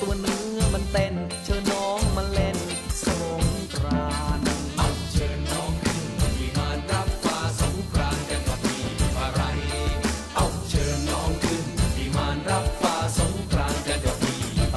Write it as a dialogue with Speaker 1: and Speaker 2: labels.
Speaker 1: ตัวเนื้อมันเต้นเช